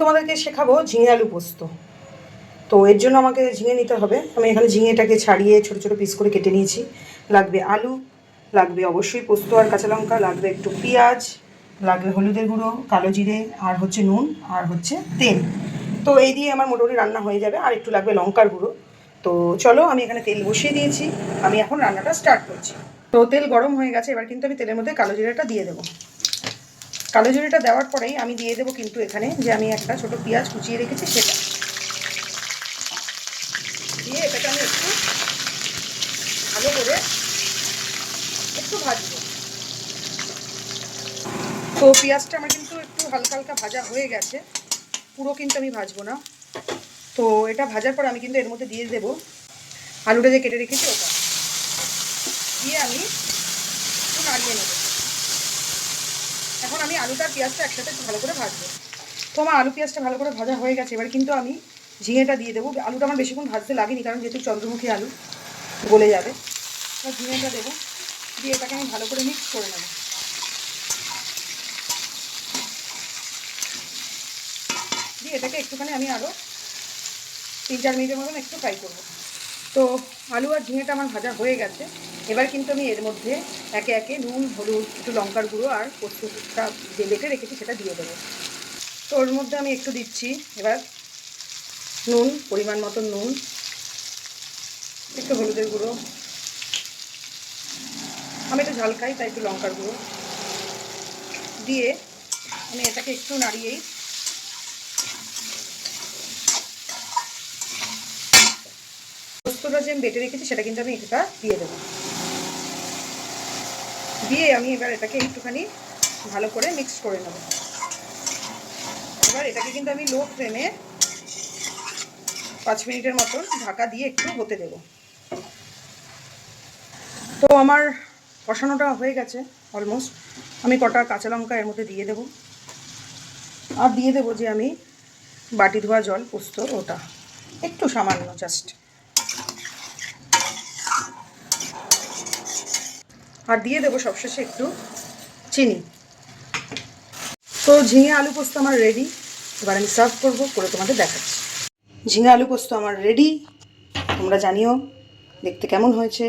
তোমাদেরকে শেখাবো ঝিঙে আলু পোস্ত। তো এর জন্য আমাকে ঝিঙে নিতে হবে। আমি এখানে ঝিঙেটাকে ছাড়িয়ে ছোটো ছোটো পিস করে কেটে নিয়েছি। লাগবে আলু, লাগবে অবশ্যই পোস্ত আর কাঁচা লঙ্কা, লাগবে একটু পেঁয়াজ, লাগবে হলুদের গুঁড়ো, কালো জিরে, আর হচ্ছে নুন, আর হচ্ছে তেল। তো এই দিয়ে আমার মোটামুটি রান্না হয়ে যাবে। আর একটু লাগবে লঙ্কার গুঁড়ো। তো চলো আমি এখানে তেল বসিয়ে দিয়েছি। আমি এখন রান্নাটা স্টার্ট করছি। তো তেল গরম হয়ে গেছে। এবার কিন্তু আমি তেলের মধ্যে কালো জিরেটা দিয়ে দেবো। কালো জিরেটা দেওয়ার পরেই আমি দিয়ে দেবো কিন্তু এখানে যে আমি একটা ছোট পেঁয়াজ কুচিয়ে রেখেছি সেটা। দিয়ে এটাকে আমি একটু ভালো করে একটু ভাজবো। তো পেঁয়াজটা আমার কিন্তু একটু হালকা হালকা ভাজা হয়ে গেছে, পুরো কিন্তু আমি ভাজবো না। তো এটা ভাজার পর আমি কিন্তু এর মধ্যে দিয়ে দেবো আলুটা যে কেটে রেখেছি ওটা। দিয়ে আমি একটু নাড়িয়ে নেব। এখন আমি আলুটা পেঁয়াজটা একসাথে একটু ভালো করে ভাজবো। তো আমার আলু পেঁয়াজটা ভালো করে ভাজা হয়ে গেছে, এবার কিন্তু আমি ঝিঙেটা দিয়ে দেবো। আলুটা আমার বেশিক্ষণ ভাজতে লাগেনি, কারণ যেহেতু চন্দ্রমুখী আলু, গলে যাবে। এবার ঝিঙেটা দেবো, দিয়ে এটাকে আমি ভালো করে মিক্স করে নেব। দিয়ে এটাকে একটুখানি আমি আরও তিন চার মিনিটের মতন একটু ফ্রাই করব। তো আলু আর ঝিঙেটা আমার ভাজা হয়ে গেছে। এবার কিন্তু আমি এর মধ্যে একে একে নুন, হলুদ, একটু লঙ্কার গুঁড়ো আর পোস্তটা যে বেটে রেখেছি সেটা দিয়ে দেবো। তো ওর মধ্যে আমি একটু দিচ্ছি এবার নুন, পরিমাণ মতো নুন, একটু হলুদের গুঁড়ো। আমি একটু ঝাল খাই, তাই একটু লঙ্কার গুঁড়ো। দিয়ে আমি এটাকে একটু নাড়িয়েই পোস্তটা যে আমি বেটে রেখেছি সেটা কিন্তু আমি এটা দিয়ে দেবো। দিয়ে আমি এবার এটাকে একটুখানি ভালো করে মিক্স করে নেব। এবার এটাকে কিন্তু আমি লো ফ্লেমে পাঁচ মিনিটের মতন ঢাকা দিয়ে একটু হতে দেব। তো আমার কষানোটা হয়ে গেছে অলমোস্ট আমি কটা কাঁচা লঙ্কা এর মধ্যে দিয়ে দেব। আর দিয়ে দেবো যে আমি বাটি ধোয়া জল, পোস্ত, ওটা। একটু সামান্য জাস্ট আর দিয়ে দেবো সবশেষে একটু চিনি। তো ঝিঙে আলু পোস্ত আমার রেডি এবার আমি সার্ভ করব, করে তোমাদের দেখাচ্ছি। ঝিঙে আলু পোস্ত আমার রেডি তোমরা জানিও দেখতে কেমন হয়েছে।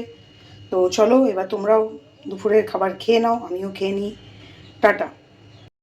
তো চলো, এবার তোমরাও দুপুরের খাবার খেয়ে নাও, আমিও খেয়ে নিই। টাটা।